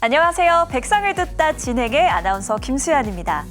안녕하세요. 백상을 듣다 진행의 아나운서 김수연입니다.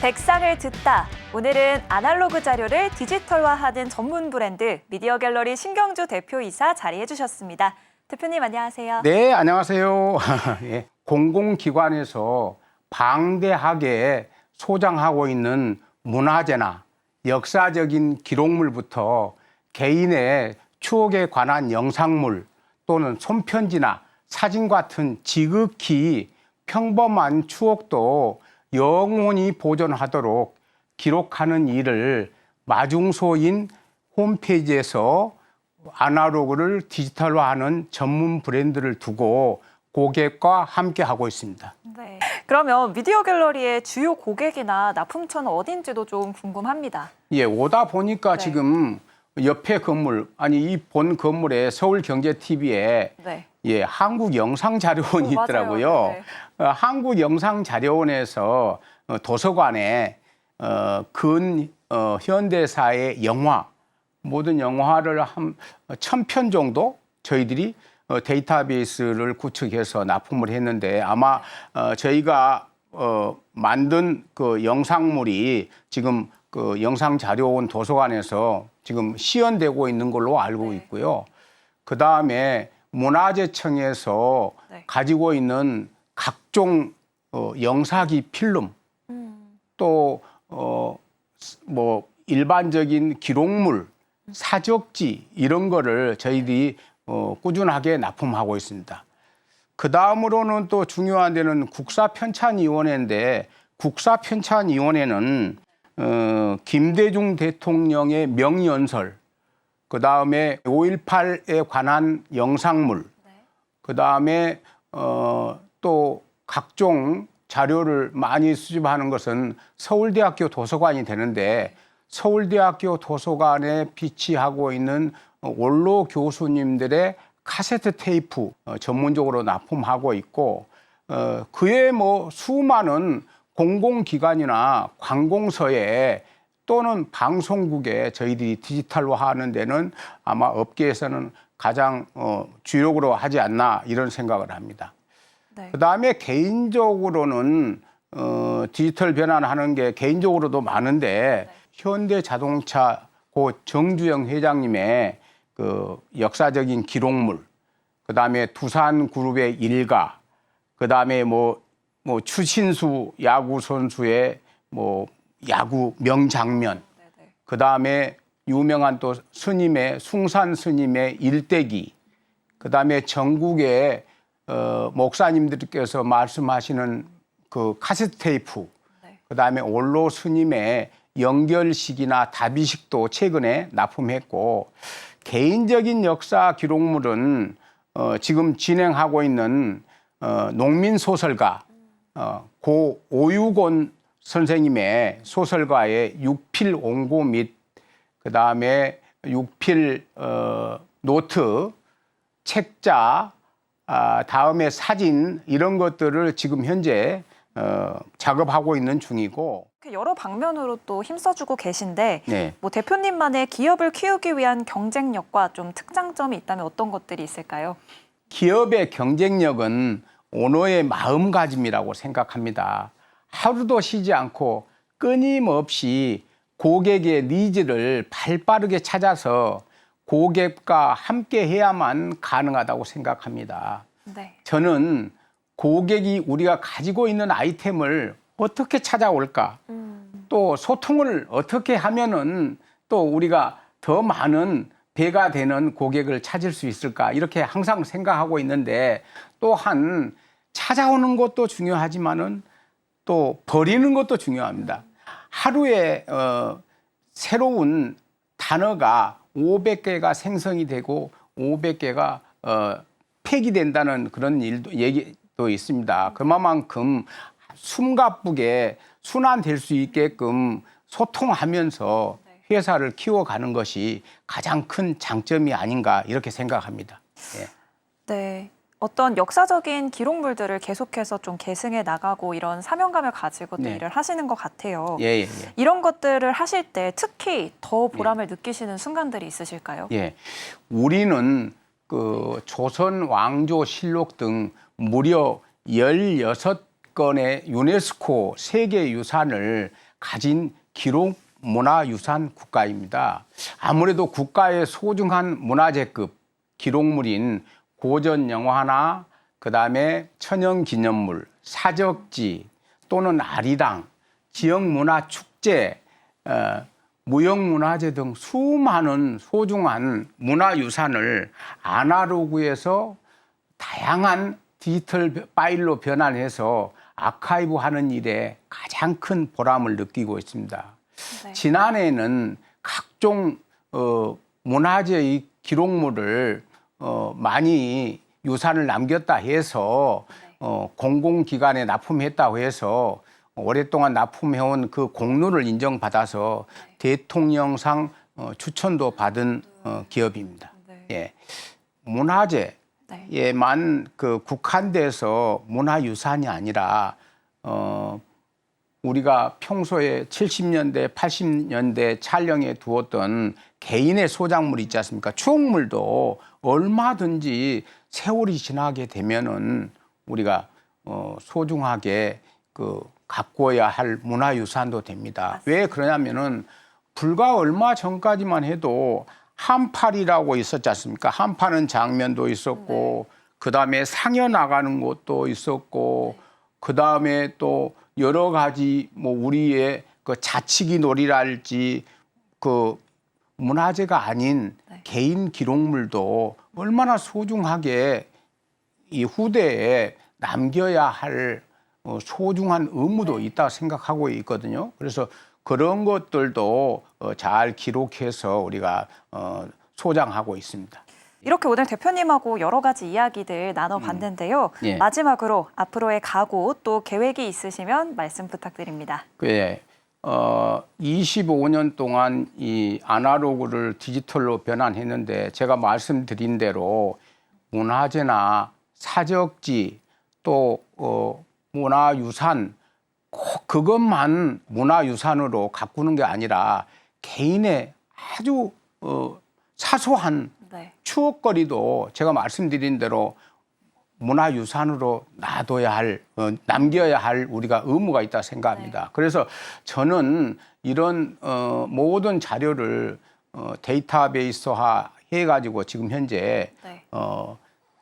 백상을 듣다. 오늘은 아날로그 자료를 디지털화하는 전문 브랜드 미디어 갤러리 신경주 대표이사 자리해 주셨습니다. 대표님 안녕하세요. 네, 안녕하세요. 예, 공공기관에서 방대하게 소장하고 있는 문화재나 역사적인 기록물부터 개인의 추억에 관한 영상물 또는 손편지나 사진 같은 지극히 평범한 추억도 영원히 보존하도록 기록하는 일을 마중소인 홈페이지에서 아날로그를 디지털화하는 전문 브랜드를 두고 고객과 함께 하고 있습니다. 네. 그러면 미디어 갤러리의 주요 고객이나 납품처는 어딘지도 좀 궁금합니다. 예, 오다 보니까 네. 지금 옆에 건물 아니 이 본 건물에 서울경제TV에 네. 예, 한국영상자료원이 오, 맞아요. 있더라고요. 네. 어, 한국영상자료원에서 어, 도서관에 어, 근 어, 현대사의 영화 모든 영화를 한 천 편 정도 저희들이 어, 데이터베이스를 구축해서 납품을 했는데 아마 어, 저희가 어, 만든 그 영상물이 지금 그 영상자료원 도서관에서 지금 시연되고 있는 걸로 알고 네. 있고요. 그 다음에 문화재청에서 네. 가지고 있는 각종 어, 영사기 필름 음, 또 어, 뭐 일반적인 기록물, 사적지 이런 거를 저희들이 어, 꾸준하게 납품하고 있습니다. 그 다음으로는 또 중요한 데는 국사편찬위원회인데 국사편찬위원회는 어, 김대중 대통령의 명연설, 그 다음에 5.18에 관한 영상물, 네. 그 다음에 어, 또 각종 자료를 많이 수집하는 것은 서울대학교 도서관이 되는데 서울대학교 도서관에 비치하고 있는 원로 교수님들의 카세트 테이프 어, 전문적으로 납품하고 있고 어, 그에 뭐 수많은 공공기관이나 관공서에 또는 방송국에 저희들이 디지털화하는 데는 아마 업계에서는 가장 어, 주력으로 하지 않나 이런 생각을 합니다. 네. 그 다음에 개인적으로는 어, 디지털 변환하는 게 개인적으로도 많은데 현대자동차 고 정주영 회장님의 그 역사적인 기록물, 그 다음에 두산 그룹의 일가, 그 다음에 뭐, 뭐 추신수 야구 선수의 뭐 야구 명장면, 네, 네. 그 다음에 유명한 또 스님의 숭산 스님의 일대기, 그 다음에 전국의 어, 목사님들께서 말씀하시는 그 카세트 테이프, 네. 그 다음에 원로 스님의 연결식이나 답이식도 최근에 납품했고 개인적인 역사 기록물은 어, 지금 진행하고 있는 어, 농민 소설가 어, 고 오유곤 선생님의 소설가의 육필 원고 및 그 다음에 육필 어, 노트, 책자, 아, 다음에 사진 이런 것들을 지금 현재 어, 작업하고 있는 중이고 여러 방면으로 또 힘써주고 계신데 네. 뭐 대표님만의 기업을 키우기 위한 경쟁력과 좀 특장점이 있다면 어떤 것들이 있을까요? 기업의 경쟁력은 오너의 마음가짐이라고 생각합니다. 하루도 쉬지 않고 끊임없이 고객의 니즈를 발빠르게 찾아서 고객과 함께 해야만 가능하다고 생각합니다. 네. 저는 고객이 우리가 가지고 있는 아이템을 어떻게 찾아올까? 음, 또 소통을 어떻게 하면은 또 우리가 더 많은 배가 되는 고객을 찾을 수 있을까 이렇게 항상 생각하고 있는데 또한 찾아오는 것도 중요하지만은 또 버리는 것도 중요합니다. 하루에 어, 새로운 단어가 500개가 생성이 되고 500개가 어, 폐기된다는 그런 일도 얘기도 있습니다. 그만큼 숨가쁘게 순환될 수 있게끔 소통하면서 회사를 키워가는 것이 가장 큰 장점이 아닌가 이렇게 생각합니다. 예. 네. 어떤 역사적인 기록물들을 계속해서 좀 계승해 나가고 이런 사명감을 가지고 또 네. 일을 하시는 것 같아요. 예, 예, 예. 이런 것들을 하실 때 특히 더 보람을 느끼시는 순간들이 있으실까요? 예. 우리는 그그 조선 왕조 실록 등 무려 16건의 유네스코 세계 유산을 가진 기록 문화유산 국가입니다. 아무래도 국가의 소중한 문화재급 기록물인 고전 영화나 그 다음에 천연 기념물, 사적지 또는 아리당, 지역 문화 축제, 어, 무형문화재 등 수많은 소중한 문화유산을 아날로그에서 다양한 디지털 파일로 변환해서 아카이브하는 일에 가장 큰 보람을 느끼고 있습니다. 네. 지난해에는 각종 어, 문화재의 기록물을 어, 많이 유산을 남겼다 해서 어, 공공기관에 납품했다고 해서 오랫동안 납품해온 그 공로를 인정받아서 대통령상 어, 추천도 받은 어, 기업입니다. 네. 예. 문화재 네. 에만 그 국한돼서 문화유산이 아니라 어 우리가 평소에 70년대, 80년대 촬영해 두었던 개인의 소장물 있지 않습니까? 추억물도 얼마든지 세월이 지나게 되면은 우리가 어 소중하게 그 가꿔야 할 문화유산도 됩니다. 왜 그러냐면은 불과 얼마 전까지만 해도 한팔이라고 있었지 않습니까? 한파는 장면도 있었고 그 다음에 상여 나가는 것도 있었고 그 다음에 또 여러 가지 뭐 우리의 그 자치기 놀이랄지 그 문화재가 아닌 네. 개인 기록물도 얼마나 소중하게 이 후대에 남겨야 할 어, 소중한 의무도 있다 생각하고 있거든요. 그래서 그런 것들도 어, 잘 기록해서 우리가 어, 소장하고 있습니다. 이렇게 오늘 대표님하고 여러 가지 이야기들 나눠봤는데요. 예. 마지막으로 앞으로의 각오 또 계획이 있으시면 말씀 부탁드립니다. 그 어, 25년 동안 이 아날로그를 디지털로 변환했는데 제가 말씀드린 대로 문화재나 사적지 또 어, 문화유산 꼭 그것만 문화유산으로 가꾸는 게 아니라 개인의 아주 어, 사소한 네. 추억거리도 제가 말씀드린 대로 문화유산으로 놔둬야 할, 어, 남겨야 할 우리가 의무가 있다 생각합니다. 그래서 저는 이런 어, 모든 자료를 어, 데이터베이스화 해가지고 지금 현재 네. 어,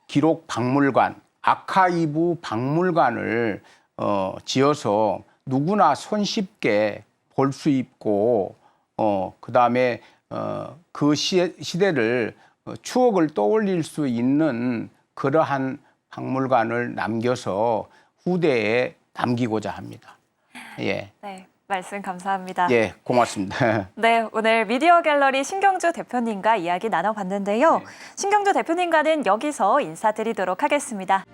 기록 박물관, 아카이브 박물관을 어, 지어서 누구나 손쉽게 볼 수 있고, 어, 그 다음에 어, 그 시, 시대를 어, 추억을 떠올릴 수 있는 그러한 박물관을 남겨서 후대에 남기고자 합니다. 예, 네. 말씀 감사합니다. 예, 고맙습니다. 네, 오늘 미디어 갤러리 신경주 대표님과 이야기 나눠봤는데요. 신경주 대표님과는 여기서 인사드리도록 하겠습니다.